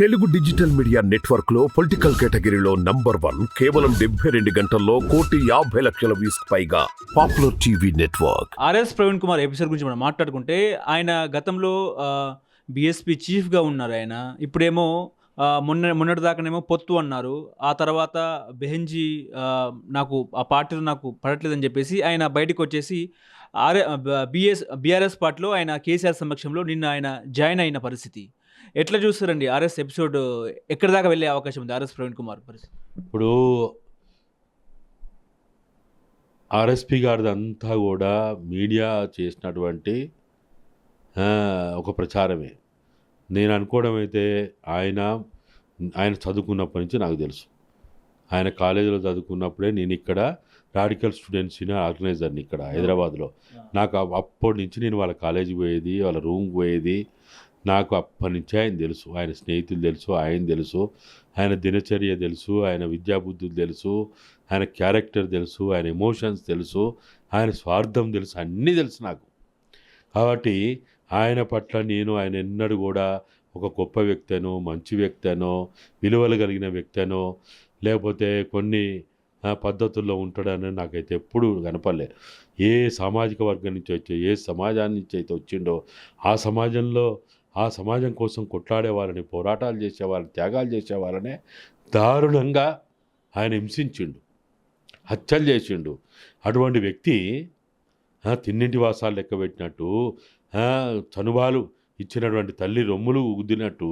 Telugu digital media నెట్వర్క్లో political కేటగిరీలో number one కేవలం డెబ్బై రెండు గంటల్లో కోటి యాభై లక్షల వ్యూస్ పైగా popular TV network. R S Praveen Kumar episode గురించి మనం మాట్లాడుకుంటే ఆయన గతంలో బీఎస్పీ చీఫ్గా ఉన్నారు ఆయన. ఇప్పుడేమో మొన్న మొన్నటి దాకానేమో పొత్తు అన్నారు. ఆ తర్వాత బెహెంజీ నాకు ఆ పార్టీలో నాకు పడట్లేదని చెప్పేసి ఆయన బయటకు వచ్చేసి ఆర్ఏ బిఎస్ బీఆర్ఎస్ పార్టీలో ఆయన కేసీఆర్ సమక్షంలో నిన్న ఆయన జాయిన్ అయిన పరిస్థితి. ఎట్లా చూస్తారండి ఆర్ఎస్ ఎపిసోడ్? ఎక్కడి దాకా వెళ్ళే అవకాశం ఉంది ఆర్ఎస్ ప్రవీణ్ కుమార్ పరిస్థితి? ఇప్పుడు ఆర్ఎస్పి గారిది అంతా కూడా మీడియా చేసినటువంటి ఒక ప్రచారమే. నేను అనుకోవడం అయితే ఆయన ఆయన చదువుకున్నప్పటి నుంచి నాకు తెలుసు. ఆయన కాలేజీలో చదువుకున్నప్పుడే నేను ఇక్కడ రాడికల్ స్టూడెంట్స్ ఆర్గనైజర్ని ఇక్కడ హైదరాబాద్లో. నాకు అప్- అప్పటి నుంచి నేను వాళ్ళ కాలేజీకి పోయేది వాళ్ళ రూమ్కి పోయేది నాకు అప్పటి నుంచి ఆయన తెలుసు. ఆయన స్నేహితులు తెలుసు ఆయన తెలుసు ఆయన దినచర్య తెలుసు ఆయన విద్యాబుద్ధులు తెలుసు ఆయన క్యారెక్టర్ తెలుసు ఆయన ఎమోషన్స్ తెలుసు ఆయన స్వార్థం తెలుసు అన్నీ తెలుసు నాకు. కాబట్టి ఆయన పట్ల నేను ఆయన ఎన్నడూ కూడా ఒక గొప్ప వ్యక్తనో మంచి వ్యక్తనో విలువలు కలిగిన వ్యక్తనో లేకపోతే కొన్ని పద్ధతుల్లో ఉంటాడని నాకైతే ఎప్పుడూ కనపడలే ఏ సామాజిక వర్గం నుంచి వచ్చో ఏ సమాజాన్ని నుంచి అయితే వచ్చిండో ఆ సమాజంలో ఆ సమాజం కోసం కొట్లాడేవారని పోరాటాలు చేసేవారని త్యాగాలు చేసేవారనే దారుణంగా ఆయన హింసించిండు. హత్యలు చేసిండు. అటువంటి వ్యక్తి తిన్నింటి వాసాలు లెక్క పెట్టినట్టు చనుబాలు ఇచ్చినటువంటి తల్లి రొమ్ములు గుద్దినట్టు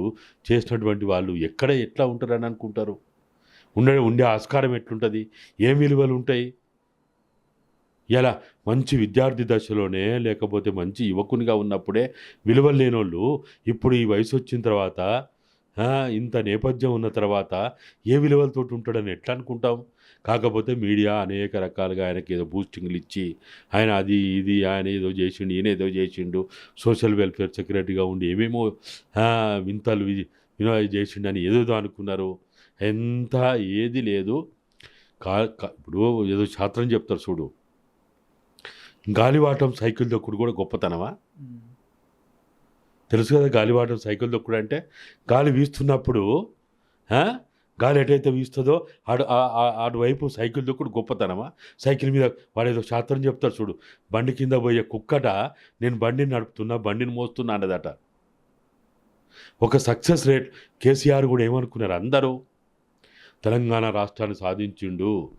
చేసినటువంటి వాళ్ళు ఎక్కడ ఎట్లా ఉంటారని అనుకుంటారు? ఉండే ఉండే ఆస్కారం ఎట్లుంటుంది? ఏం విలువలు ఉంటాయి? ఇలా మంచి విద్యార్థి దశలోనే లేకపోతే మంచి యువకునిగా ఉన్నప్పుడే విలువలు లేనోళ్ళు ఇప్పుడు ఈ వయసు వచ్చిన తర్వాత ఇంత నేపథ్యం ఉన్న తర్వాత ఏ విలువలతో ఉంటాడని ఎట్లా అనుకుంటాం? కాకపోతే మీడియా అనేక రకాలుగా ఆయనకి ఏదో బూస్టింగ్లు ఇచ్చి ఆయన అది ఇది ఆయన ఏదో చేసిండు ఈయన ఏదో చేసిండు సోషల్ వెల్ఫేర్ సెక్రటరీగా ఉండి ఏమేమో వింతలు వి- చేసిండు అని ఏదేదో అనుకున్నారు. ఎంత ఏది లేదు. కా కా- ఇప్పుడు ఏదో శాస్త్రం చెప్తారు చూడు గాలివాటం సైకిల్ దొక్కుడు కూడా గొప్పతనమా? తెలుసు కదా గాలివాటం సైకిల్ దొక్కుడు అంటే గాలి వీస్తున్నప్పుడు గాలి ఎటైతే వీస్తుందో ఆడు అటువైపు సైకిల్ దొక్కుడు గొప్పతనమా? సైకిల్ మీద వాడు ఏదో శాస్త్రం చెప్తారు చూడు బండి కింద పోయే కుక్కట నేను బండిని నడుపుతున్నా బండిని మోస్తున్నా అన్నదట. ఒక సక్సెస్ రేట్ కేసీఆర్ కూడా ఏమనుకున్నారు? అందరూ తెలంగాణ రాష్ట్రాన్ని సాధించిండు.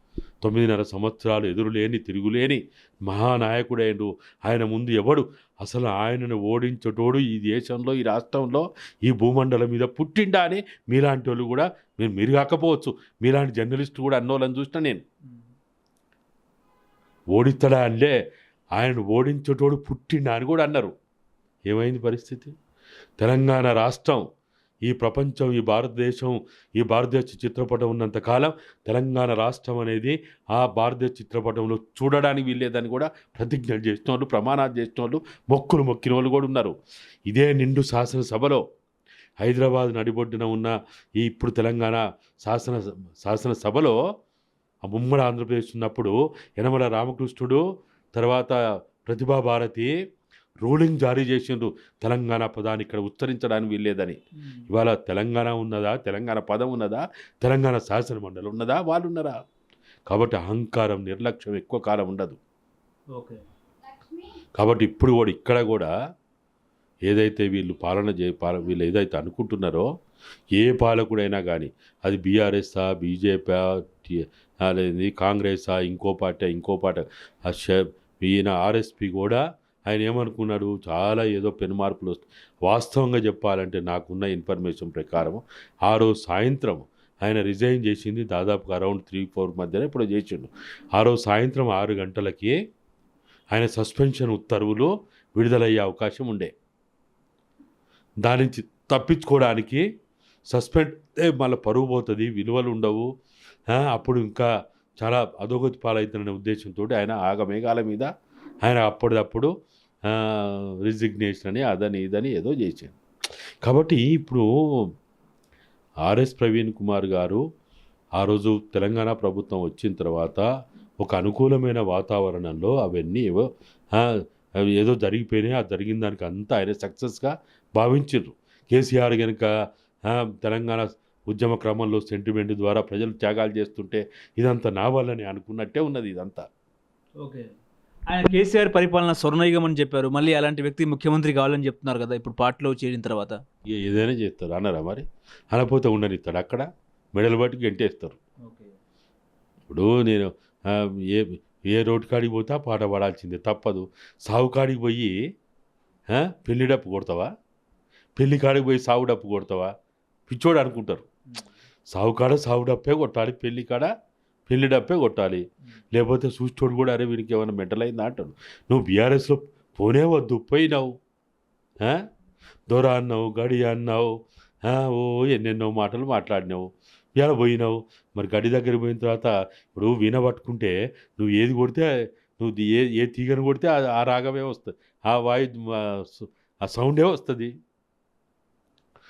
తొమ్మిదిన్నర సంవత్సరాలు ఎదురులేని తిరుగులేని మహానాయకుడైండు ఆయన ముందు ఎవడు? అసలు ఆయనను ఓడించటోడు ఈ దేశంలో ఈ రాష్ట్రంలో ఈ భూమండలం మీద పుట్టిండా అని మీలాంటి వాళ్ళు కూడా మీరు మీరు కాకపోవచ్చు. మీలాంటి జర్నలిస్ట్ కూడా అన్నోళ్ళని చూసిన నేను. ఓడిస్తాడా అంటే ఆయనను ఓడించటోడు పుట్టిండా అని కూడా అన్నారు. ఏమైంది పరిస్థితి? తెలంగాణ రాష్ట్రం ఈ ప్రపంచం ఈ భారతదేశం ఈ భారతదేశ చిత్రపటం ఉన్నంత కాలం తెలంగాణ రాష్ట్రం అనేది ఆ భారతదేశ చిత్రపటంలో చూడడానికి వీల్లేదని కూడా ప్రతిజ్ఞలు చేసిన వాళ్ళు ప్రమాణాలు చేసిన వాళ్ళు మొక్కులు మొక్కిన వాళ్ళు కూడా ఉన్నారు. ఇదే నిండు శాసనసభలో హైదరాబాద్ నడిబొడ్డున ఉన్న ఈ ఇప్పుడు తెలంగాణ శాసన శాసనసభలో ఆ ముమ్మడి ఆంధ్రప్రదేశ్ ఉన్నప్పుడు యనమల రామకృష్ణుడు తర్వాత ప్రతిభా భారతి రూలింగ్ జారీ చేసిండ్రు. తెలంగాణ పదాన్ని ఇక్కడ ఉచ్చరించడానికి వీల్లేదని. ఇవాళ తెలంగాణ ఉన్నదా? తెలంగాణ పదం ఉన్నదా? తెలంగాణ శాసన మండలి ఉన్నదా? వాళ్ళు ఉన్నారా? కాబట్టి అహంకారం నిర్లక్ష్యం ఎక్కువ కాలం ఉండదు. ఓకే. కాబట్టి ఇప్పుడు కూడా ఇక్కడ కూడా ఏదైతే వీళ్ళు పాలన చే పాల వీళ్ళు ఏదైతే అనుకుంటున్నారో ఏ పాలకుడైనా కానీ అది బీఆర్ఎస్ఆ బీజేపీ అనేది కాంగ్రెసా ఇంకో పార్టీ ఇంకో పార్టీ ఈయన ఆర్ఎస్పి కూడా ఆయన ఏమనుకున్నాడు? చాలా ఏదో పెను మార్పులు వస్తాయి వాస్తవంగా చెప్పాలంటే నాకున్న ఇన్ఫర్మేషన్ ప్రకారం ఆ రోజు సాయంత్రం ఆయన రిజైన్ చేసింది. దాదాపుగా అరౌండ్ త్రీ ఫోర్ మధ్యన ఇప్పుడు చేసిండు. ఆ రోజు సాయంత్రం ఆరు గంటలకి ఆయన సస్పెన్షన్ ఉత్తర్వులు విడుదలయ్యే అవకాశం ఉండే. దాని నుంచి తప్పించుకోవడానికి సస్పెండ్ మళ్ళీ పరువు పోతుంది విలువలు ఉండవు. అప్పుడు ఇంకా చాలా అధోగతి పాలవుతుందనే ఉద్దేశంతో ఆయన ఆగమేఘాల మీద ఆయన అప్పటిదప్పుడు రిజిగ్నేషన్ అని అదని ఇదని ఏదో చేశాను కాబట్టి ఇప్పుడు ఆర్ఎస్ ప్రవీణ్ కుమార్ గారు ఆ రోజు తెలంగాణ ప్రభుత్వం వచ్చిన తర్వాత ఒక అనుకూలమైన వాతావరణంలో అవన్నీ ఏవో అవి ఏదో జరిగిపోయినాయి ఆ జరిగిన దానికి అంతా ఆయన సక్సెస్గా భావించారు కేసీఆర్ కనుక తెలంగాణ ఉద్యమ క్రమంలో సెంటిమెంట్ ద్వారా ప్రజలు త్యాగాలు చేస్తుంటే ఇదంతా నా వల్లనే అనుకున్నట్టే ఉన్నది ఇదంతా. ఓకే. ఆయన కేసీఆర్ పరిపాలన స్వర్ణయుగం అని చెప్పారు. మళ్ళీ అలాంటి వ్యక్తి ముఖ్యమంత్రి కావాలని చెప్తున్నారు కదా ఇప్పుడు పార్టీలో చేరిన తర్వాత. ఏదైనా చేస్తారు. అన్నారా మరి? అనపోతే ఉండనిస్తాడు. అక్కడ మెడలు బట్టి గెంటేస్తారు. ఓకే. ఇప్పుడు నేను ఏ ఏ రోడ్డు కాడికి పోతే పాట పాడాల్సిందే. తప్పదు. సాగు కాడికి పోయి పెళ్ళి డప్పు కొడతావా? పెళ్ళి కాడికి పోయి సాగు డప్పు కొడతావా? పిచ్చోడు అనుకుంటారు. సాగు కాడ సాగు డప్పే కొట్టాలి పెళ్ళి కాడ పెళ్ళి డప్పే కొట్టాలి. లేకపోతే చూస్తోడు కూడా అరే వీనికి ఏమైనా మెంటల్ అయిందా? అంటాడు. నువ్వు బీఆర్ఎస్లో పోనే వద్దు పోయినావు దొర అన్నావు గడి అన్నావు ఓ ఎన్నెన్నో మాటలు మాట్లాడినావు. ఇలా పోయినావు మరి గడి దగ్గర పోయిన తర్వాత ఇప్పుడు వీణ పట్టుకుంటే నువ్వు ఏది కొడితే నువ్వు ఏ ఏ తీగను కొడితే ఆ- రాగమే వస్తుంది. ఆ వాయు ఆ ఆ సౌండే వస్తుంది.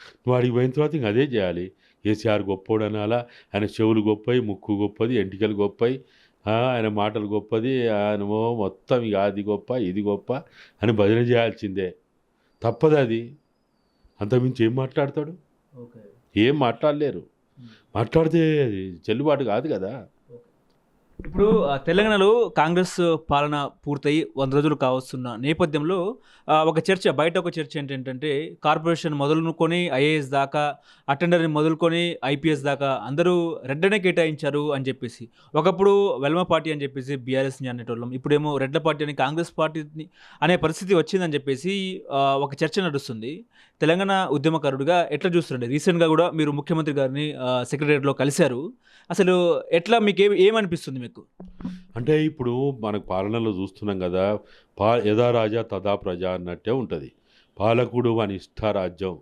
నువ్వు అడిగి పోయిన తర్వాత ఇంక అదే చేయాలి. కేసీఆర్ గొప్పోడు అనాలా? ఆయన చెవులు గొప్పవి ముక్కు గొప్పది ఎంటికలు గొప్పవి ఆ, ఆయన మాటలు గొప్పది ఆయనమో మొత్తం ఇక అది గొప్ప ఇది గొప్ప అని భజన చేయాల్సిందే. తప్పదు అది. అంతకుమించి ఏం మాట్లాడతాడు? ఏం మాట్లాడలేరు. మాట్లాడితే అది చెల్లుబాటు కాదు కదా. ఇప్పుడు తెలంగాణలో కాంగ్రెస్ పాలన పూర్తయి వంద రోజులు కావస్తున్న నేపథ్యంలో ఒక చర్చ బయట ఒక చర్చ ఏంటంటే కార్పొరేషన్ మొదలుకొని ఐఏఎస్ దాకా అటెండర్ని మొదలుకొని ఐపీఎస్ దాకా అందరూ రెడ్డనే కేటాయించారు అని చెప్పేసి. ఒకప్పుడు వెల్మ పార్టీ అని చెప్పేసి బీఆర్ఎస్ని అనేటోళ్ళం. ఇప్పుడేమో రెడ్ల పార్టీ అని కాంగ్రెస్ పార్టీని అనే పరిస్థితి వచ్చిందని చెప్పేసి ఒక చర్చ నడుస్తుంది. తెలంగాణ ఉద్యమకారుడిగా ఎట్లా చూస్తుండే రీసెంట్గా కూడా మీరు ముఖ్యమంత్రి గారిని సెక్రటరీలో కలిశారు. అసలు ఎట్లా మీకు ఏమి ఏమనిపిస్తుంది మీకు? అంటే ఇప్పుడు మనకు పాలనలో చూస్తున్నాం కదా పా యథా రాజా తదా ప్రజా అన్నట్టే ఉంటుంది. పాలకుడు వాని ఇష్ట రాజ్యం.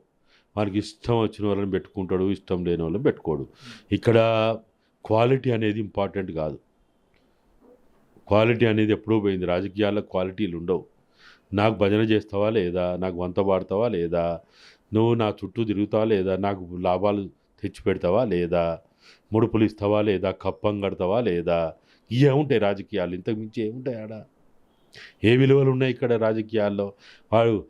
వానికి ఇష్టం వచ్చిన వాళ్ళని పెట్టుకుంటాడు ఇష్టం లేని వాళ్ళని పెట్టుకోడు. ఇక్కడ క్వాలిటీ అనేది ఇంపార్టెంట్ కాదు. క్వాలిటీ అనేది ఎప్పుడూ పోయింది. రాజకీయాల్లో క్వాలిటీలు ఉండవు. నాకు భజన చేస్తావా లేదా? నాకు వంత పాడతావా లేదా? నువ్వు నా చుట్టూ తిరుగుతావా లేదా? నాకు లాభాలు తెచ్చి పెడతావా లేదా? ముడుపులు ఇస్తావా లేదా? కప్పం కడతావా లేదా? ఇవే ఉంటాయి రాజకీయాలు. ఇంతకు మించి ఏముంటాయి ఆడ? ఏ విలువలు ఉన్నాయి ఇక్కడ రాజకీయాల్లో? వాడు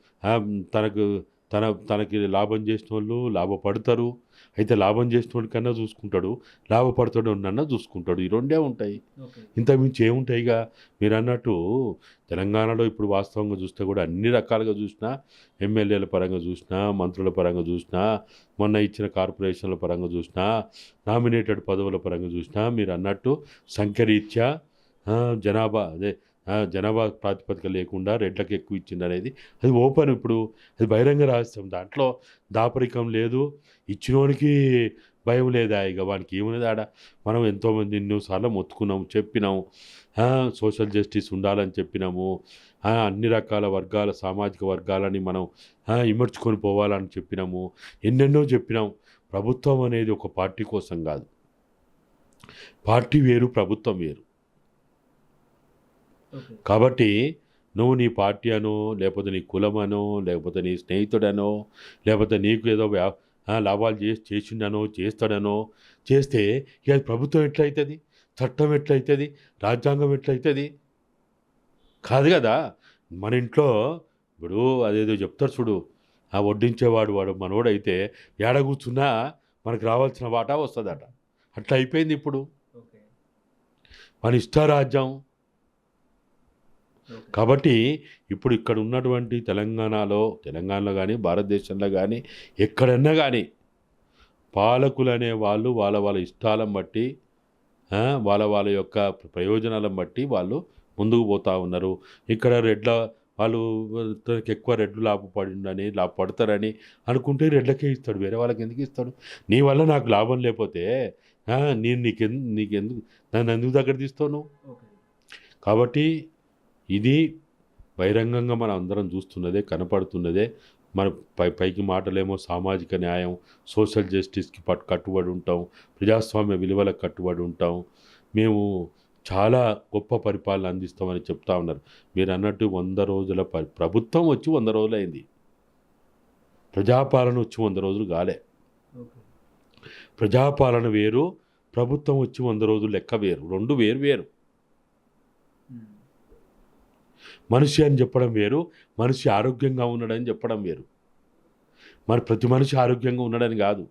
తనకు తన తనకి లాభం చేసిన వాళ్ళు లాభపడతారు. అయితే లాభం చేసిన వాడి కన్నా చూసుకుంటాడు లాభపడతాడు నన్న చూసుకుంటాడు. ఈ రెండే ఉంటాయి. ఇంతకు మించి ఏముంటాయిగా? మీరు అన్నట్టు తెలంగాణలో ఇప్పుడు వాస్తవంగా చూస్తే కూడా అన్ని రకాలుగా చూసినా ఎమ్మెల్యేల పరంగా చూసినా మంత్రుల పరంగా చూసినా మొన్న ఇచ్చిన కార్పొరేషన్ల పరంగా చూసినా నామినేటెడ్ పదవుల పరంగా చూసినా మీరు అన్నట్టు సంఖ్యరీత్యా జనాభా అదే జనాభా ప్రాతిపదిక లేకుండా రెడ్లకు ఎక్కువ ఇచ్చింది అనేది అది ఓపెన్ ఇప్పుడు అది బహిరంగ రహస్యం. దాంట్లో దాపరికం లేదు ఇచ్చినోనికి భయం లేదా ఇక వానికి ఏమున్నది ఆడ? మనం ఎంతోమంది ఎన్నోసార్లు మొత్తుకున్నాము చెప్పినాము. సోషల్ జస్టిస్ ఉండాలని చెప్పినాము. అన్ని రకాల వర్గాల సామాజిక వర్గాలని మనం ఇమర్చుకొని పోవాలని చెప్పినాము. ఎన్నెన్నో చెప్పినాం ప్రభుత్వం అనేది ఒక పార్టీ కోసం కాదు. పార్టీ వేరు ప్రభుత్వం వేరు. కాబట్టి నువ్వు నీ పార్టీ అనో లేకపోతే నీ కులమనో లేకపోతే నీ స్నేహితుడనో లేకపోతే నీకు ఏదో లాభాలు చేసి చేసిండనో చేస్తాడనో చేస్తే ఇక అది ప్రభుత్వం ఎట్లయితుంది? చట్టం ఎట్లయితుంది? రాజ్యాంగం ఎట్లయితుంది? కాదు కదా. మన ఇంట్లో ఇప్పుడు అదేదో చెప్తారు చూడు. ఆ వడ్డించేవాడు వాడు మనోడైతే ఏడ కూర్చున్నా మనకు రావాల్సిన వాటా వస్తుందట. అట్లా అయిపోయింది ఇప్పుడు. మన ఇష్టారాజ్యం కాబట్టి ఇప్పుడు ఇక్కడ ఉన్నటువంటి తెలంగాణలో తెలంగాణలో కానీ భారతదేశంలో కానీ ఎక్కడన్నా కానీ పాలకులు అనే వాళ్ళు వాళ్ళ వాళ్ళ ఇష్టాలను బట్టి వాళ్ళ వాళ్ళ యొక్క ప్రయోజనాలను బట్టి వాళ్ళు ముందుకు పోతా ఉన్నారు. ఇక్కడ రెడ్ల వాళ్ళు తనకి ఎక్కువ రెడ్లు లాభపడిందని లాభపడతారని అనుకుంటే రెడ్లకే ఇస్తాడు. వేరే వాళ్ళకి ఎందుకు ఇస్తాడు? నీ వల్ల నాకు లాభం లేకపోతే నేను నీకెందు నీకెందుకు నన్ను ఎందుకు దగ్గర తీస్తావు నువ్వు? కాబట్టి ఇది బహిరంగంగా మనం అందరం చూస్తున్నదే కనపడుతున్నదే. మన పై పైకి మాటలేమో సామాజిక న్యాయం సోషల్ జస్టిస్కి పట్ కట్టుబడి ఉంటాం ప్రజాస్వామ్య విలువలకు కట్టుబడి ఉంటాం. మేము చాలా గొప్ప పరిపాలన అందిస్తామని చెప్తా ఉన్నారు. మీరు అన్నట్టు వంద రోజుల పరి ప్రభుత్వం వచ్చి వంద రోజులు అయింది ప్రజాపాలన వచ్చి వంద రోజులు కాలే. ప్రజాపాలన వేరు ప్రభుత్వం వచ్చి వంద రోజులు లెక్క వేరు. రెండు వేరు వేరు. మనిషి అని చెప్పడం వేరు మనిషి ఆరోగ్యంగా ఉన్నాడని చెప్పడం వేరు. మరి ప్రతి మనిషి ఆరోగ్యంగా ఉన్నాడని కాదు.